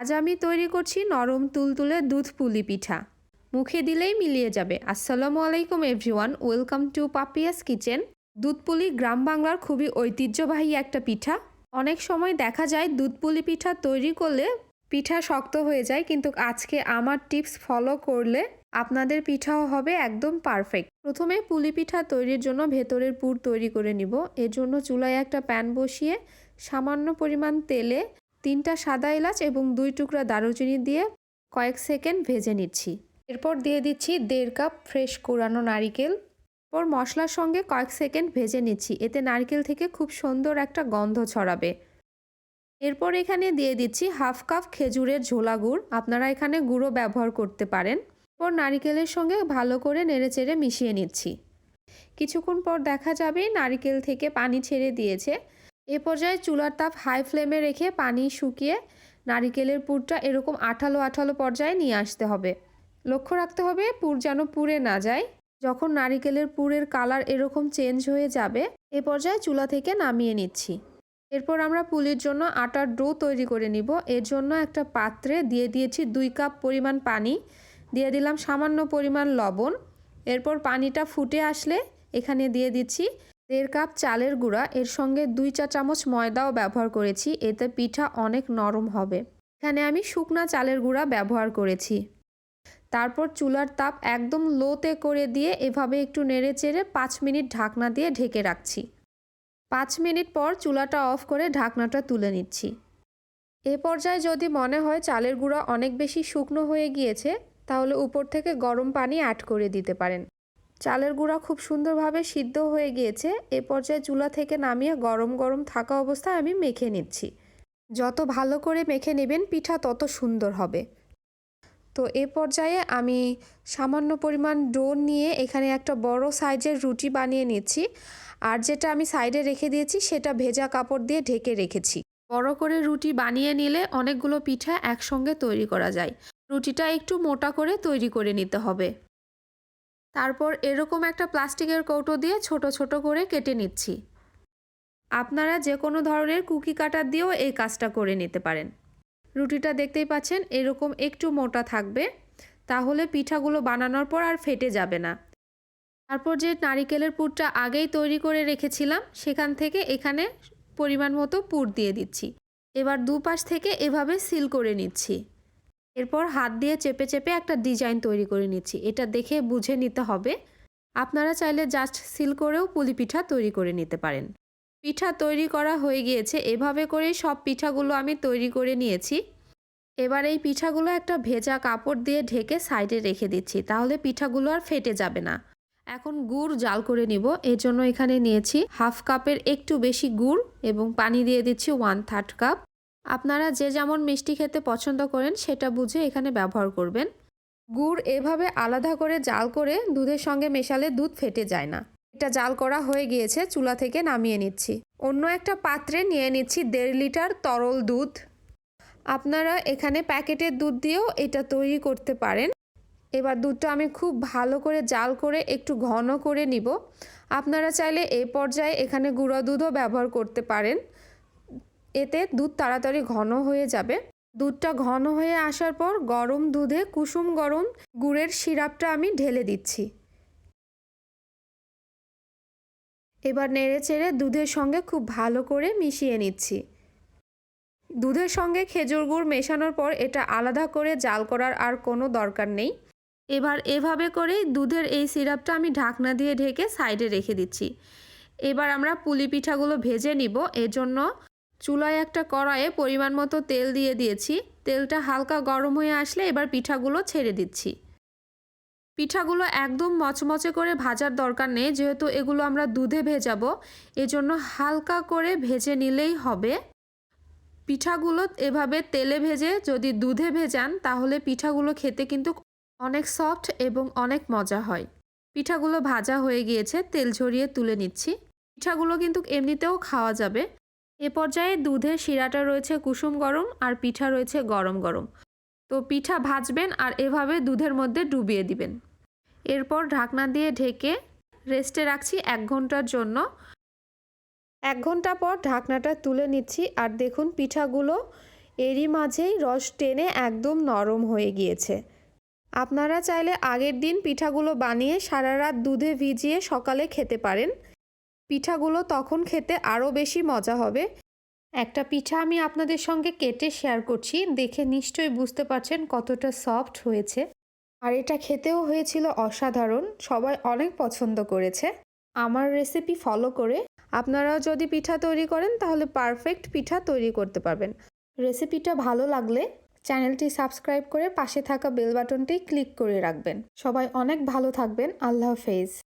আজ আমি তৈরি করছি নরম তুলতুলে দুধ পুলি পিঠা। মুখে দিলেই মিলিয়ে যাবে। আসসালামু আলাইকুম, everyone. Welcome to Papia's kitchen. দুধ পুলি গ্রাম বাংলার খুবই ঐতিহ্যবাহী একটা পিঠা। অনেক সময় দেখা যায় দুধ পুলি পিঠা তৈরি করলে পিঠা শক্ত হয়ে যায়, কিন্তু আজকে আমার টিপস ফলো করলে আপনাদের পিঠাও হবে একদম পারফেক্ট। প্রথমে পুলি পিঠা তৈরির জন্য ভেতরের পুর তৈরি করে নিব। এর জন্য চুলায় একটা প্যান বসিয়ে সামান্য পরিমাণ তেলে তিনটা সাদা এলাচ এবং দুই টুকরা দারুচিনি দিয়ে কয়েক সেকেন্ড ভেজে নিচ্ছি। এরপর দিয়ে দিচ্ছি দেড় কাপ ফ্রেশ কোরানো নারিকেল। পর মশলার সঙ্গে কয়েক সেকেন্ড ভেজে নিচ্ছি, এতে নারকেল থেকে খুব সুন্দর একটা গন্ধ ছড়াবে। এরপর এখানে দিয়ে দিচ্ছি হাফ কাপ খেজুরের ঝোলা গুড়, আপনারা এখানে গুঁড়ো ব্যবহার করতে পারেন। পর নারিকেলের সঙ্গে ভালো করে নেড়েচেড়ে মিশিয়ে নিচ্ছি। কিছুক্ষণ পর দেখা যাবে নারিকেল থেকে পানি ছেড়ে দিয়েছে। এ পর্যায়ে চুলার তাপ হাই ফ্লেমে রেখে পানি শুকিয়ে নারিকেলের পুরটা এরকম আঠালো আঠালো পর্যায়ে নিয়ে আসতে হবে। লক্ষ্য রাখতে হবে, পুর যেন পুড়ে না যায়। যখন নারিকেলের পুরের কালার এরকম চেঞ্জ হয়ে যাবে, এ পর্যায়ে চুলা থেকে নামিয়ে নিচ্ছি। এরপর আমরা পুলির জন্য আটার ডো তৈরি করে নিব। এর জন্য একটা পাত্রে দিয়ে দিয়েছি দুই কাপ পরিমাণ পানি। দিয়ে দিলাম সামান্য পরিমাণ লবণ। এরপর পানিটা ফুটে আসলে এখানে দিয়ে দিচ্ছি দেড় কাপ চালের গুঁড়া, এর সঙ্গে দুই চা চামচ ময়দাও ব্যবহার করেছি, এতে পিঠা অনেক নরম হবে। এখানে আমি শুকনা চালের গুঁড়া ব্যবহার করেছি। তারপর চুলার তাপ একদম লোতে করে দিয়ে এভাবে একটু নেড়ে চেড়ে পাঁচ মিনিট ঢাকনা দিয়ে ঢেকে রাখছি। পাঁচ মিনিট পর চুলাটা অফ করে ঢাকনাটা তুলে নিচ্ছি। এ পর্যায়ে যদি মনে হয় চালের গুঁড়া অনেক বেশি শুকনো হয়ে গিয়েছে, তাহলে উপর থেকে গরম পানি অ্যাড করে দিতে পারেন। চালের গুঁড়া খুব সুন্দরভাবে সিদ্ধ হয়ে গিয়েছে। এ পর্যায়ে চুলা থেকে নামিয়ে গরম গরম থাকা অবস্থায় আমি মেখে নিচ্ছি। যত ভালো করে মেখে নেবেন, পিঠা তত সুন্দর হবে। তো এ পর্যায়ে আমি সামান্য পরিমাণ ডো নিয়ে এখানে একটা বড় সাইজের রুটি বানিয়ে নিচ্ছি। আর যেটা আমি সাইডে রেখে দিয়েছি, সেটা ভেজা কাপড় দিয়ে ঢেকে রেখেছি। বড় করে রুটি বানিয়ে নিলে অনেকগুলো পিঠা একসঙ্গে তৈরি করা যায়। রুটিটা একটু মোটা করে তৈরি করে নিতে হবে। তারপর এরকম একটা প্লাস্টিকের কৌটো দিয়ে ছোট ছোট করে কেটে নিচ্ছি। আপনারা যে কোনো ধরনের কুকি কাটার দিয়েও এই কাজটা করে নিতে পারেন। রুটিটা দেখতেই পাচ্ছেন, এরকম একটু মোটা থাকবে, তাহলে পিঠাগুলো বানানোর পর আর ফেটে যাবে না। তারপর যে নারিকেলের পুরটা আগেই তৈরি করে রেখেছিলাম, সেখান থেকে এখানে পরিমাণ মতো পুর দিয়ে দিচ্ছি। এবার দুপাশ থেকে এভাবে সিল করে নিচ্ছি। এরপর হাত দিয়ে চেপে চেপে একটা ডিজাইন তৈরি করে নিচ্ছি। এটা দেখে বুঝে নিতে হবে। আপনারা চাইলে জাস্ট সিল করেও পুলি পিঠা তৈরি করে নিতে পারেন। পিঠা তৈরি করা হয়ে গিয়েছে। এভাবে করেই সব পিঠাগুলো আমি তৈরি করে নিয়েছি। এবার এই পিঠাগুলো একটা ভেজা কাপড় দিয়ে ঢেকে সাইডে রেখে দিচ্ছি। তাহলে পিঠাগুলো আর ফেটে যাবে না। এখন গুড় জাল করে নিব। এর জন্য এখানে নিয়েছি হাফ কাপের একটু বেশি গুড় এবং পানি দিয়ে দিচ্ছি ওয়ান থার্ড কাপ। আপনারা যে যেমন মিষ্টি খেতে পছন্দ করেন, সেটা বুঝে এখানে ব্যবহার করবেন। গুড় এভাবে আলাদা করে জাল করে দুধের সঙ্গে মেশালে দুধ ফেটে যায় না। এটা জাল করা হয়ে গিয়েছে, চুলা থেকে নামিয়ে নিচ্ছি। অন্য একটা পাত্রে নিয়ে নিচ্ছি দেড় লিটার তরল দুধ। আপনারা এখানে প্যাকেটের দুধ দিয়েও এটা তৈরি করতে পারেন। এবার দুধটা আমি খুব ভালো করে জাল করে একটু ঘন করে নিব। আপনারা চাইলে এই পর্যায়ে এখানে গুঁড়ো দুধও ব্যবহার করতে পারেন। এতে দুধ তাড়াতাড়ি ঘন হয়ে যাবে। দুধটা ঘন হয়ে আসার পর গরম দুধে কুসুম গরম গুড়ের সিরাপটা আমি ঢেলে দিচ্ছি। এবার নেড়ে চেড়ে দুধের সঙ্গে খুব ভালো করে মিশিয়ে নিচ্ছি। দুধের সঙ্গে খেজুর গুড় মেশানোর পর এটা আলাদা করে জাল করার আর কোনো দরকার নেই। এবার এভাবে করেই দুধের এই সিরাপটা আমি ঢাকনা দিয়ে ঢেকে সাইডে রেখে দিচ্ছি। এবার আমরা পুলি পিঠাগুলো ভেজে নিব। এজন্য চুলায় একটা কড়াইয়ে পরিমাণ মতো তেল দিয়ে দিয়েছি। তেলটা হালকা গরম হয়ে আসলে এবার পিঠাগুলো ছেড়ে দিচ্ছি। পিঠাগুলো একদম মচমচে করে ভাজার দরকার নেই, যেহেতু এগুলো আমরা দুধে ভেজাবো, এজন্য হালকা করে ভেজে নিলেই হবে। পিঠাগুলো এভাবে তেলে ভেজে যদি দুধে ভেজান, তাহলে পিঠাগুলো খেতে কিন্তু অনেক সফট এবং অনেক মজা হয়। পিঠাগুলো ভাজা হয়ে গিয়েছে, তেল ঝরিয়ে তুলে নিচ্ছি। পিঠাগুলো কিন্তু এমনিতেও খাওয়া যাবে। এ পর্যায়ে দুধের শিরাটা রয়েছে কুসুম গরম আর পিঠা রয়েছে গরম গরম। তো পিঠা ভাজবেন আর এভাবে দুধের মধ্যে ডুবিয়ে দিবেন। এরপর ঢাকনা দিয়ে ঢেকে রেস্টে রাখছি এক ঘণ্টার জন্য। এক ঘণ্টা পর ঢাকনাটা তুলে নিচ্ছি আর দেখুন পিঠাগুলো এরই মাঝেই রস টেনে একদম নরম হয়ে গিয়েছে। আপনারা চাইলে আগের দিন পিঠাগুলো বানিয়ে সারা রাত দুধে ভিজিয়ে সকালে খেতে পারেন। পিঠাগুলো তখন খেতে আরও বেশি মজা হবে। একটা পিঠা আমি আপনাদের সঙ্গে কেটে শেয়ার করছি। দেখে নিশ্চয়ই বুঝতে পারছেন কতটা সফট হয়েছে। আর এটা খেতেও হয়েছিল অসাধারণ। সবাই অনেক পছন্দ করেছে। আমার রেসিপি ফলো করে আপনারাও যদি পিঠা তৈরি করেন, তাহলে পারফেক্ট পিঠা তৈরি করতে পারবেন। রেসিপিটা ভালো লাগলে চ্যানেলটি সাবস্ক্রাইব করে পাশে থাকা বেল বাটনটি ক্লিক করে রাখবেন। সবাই অনেক ভালো থাকবেন। আল্লাহ হাফেজ।